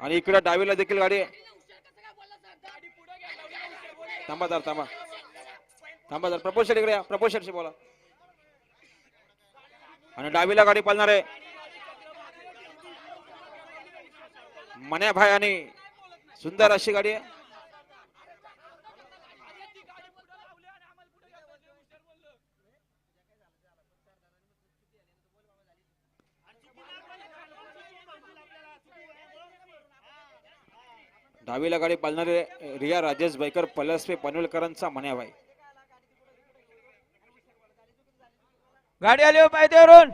आणि इकडे डावीला देखील गाडी थांबा जरा थांबा. थांबा जरा. प्रपोज शेट इकडे या. प्रपोज शेटशी बोला. आणि डावीला गाडी पालणार आहे. मन्या भाई आणि सुंदर अशी गाडी आहे. डावीला गाडी पालणारे रिया राजेश बैकर पलसपे पनवेलकरांचा मन्याभाई गाडी आली हो पायथ्यावरून.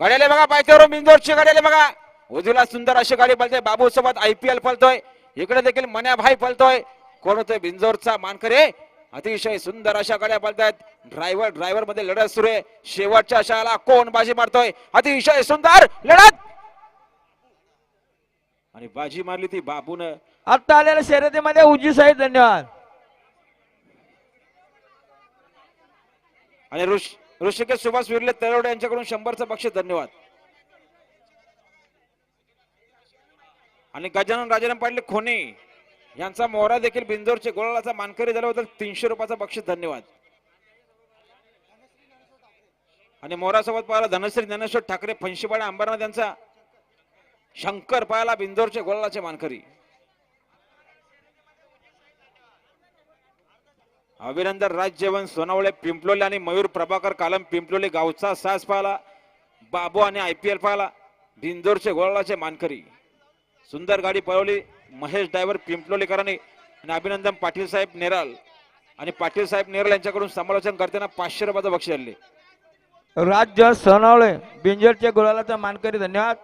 गाडी आले बघा पायथ्यावरून बिंदोरची गाडी आली बघा. उजवीला सुंदर अशी गाडी पळते बाबू सोबत आयपीएल पळतोय. इकडे देखील मन्याभाई पळतोय. कोण होतोय? बिंजोरचा मानकरे. अतिशय सुंदर अशा गाड्या पळतायत. ड्रायव्हर ड्रायव्हरमध्ये लढत सुरू आहे. शेवटच्या अशाला कोण बाजी मारतोय? अतिशय सुंदर लढत! आणि बाजी मारली ती बाबून. आता आलेल्या शर्यतीमध्ये उजी साहेब धन्यवाद. आणि ऋष ऋषिकेश सुभाष विरले तरोडे यांच्याकडून शंभरचं बक्षीस धन्यवाद. आणि गजानन राजाराम पाटील खोने यांचा मोहरा देखील बिंदोरचे गोळाचा मानकरी झाल्याबद्दल तीनशे रुपयाचा बक्षीस धन्यवाद. आणि मोहरासोबत पाहिला धनश्री ज्ञानेश्वर ठाकरे फंशीपाडा अंबरनाथ यांचा शंकर पाहायला बिंदोरचे गोळाचे मानकरी. अभिनंदन राजजेवण सोनावळे पिंपलोले आणि मयूर प्रभाकर कालम पिंपलोले गावचा सास पाहिला बाबू आणि आय पी एल पाहिला बिंदोरचे गोळाचे मानकरी. सुंदर गाडी पळवली महेश ड्रायव्हर पिंपलोलेकरांनी आणि अभिनंदन पाटील साहेब नेराल. आणि पाटील साहेब नेराल यांच्याकडून समालोचन करताना पाचशे रुपयाचं बक्षीस आणले. राज्य सोनावळे बिंजरच्या गोळालाचा मानकरी धन्यवाद.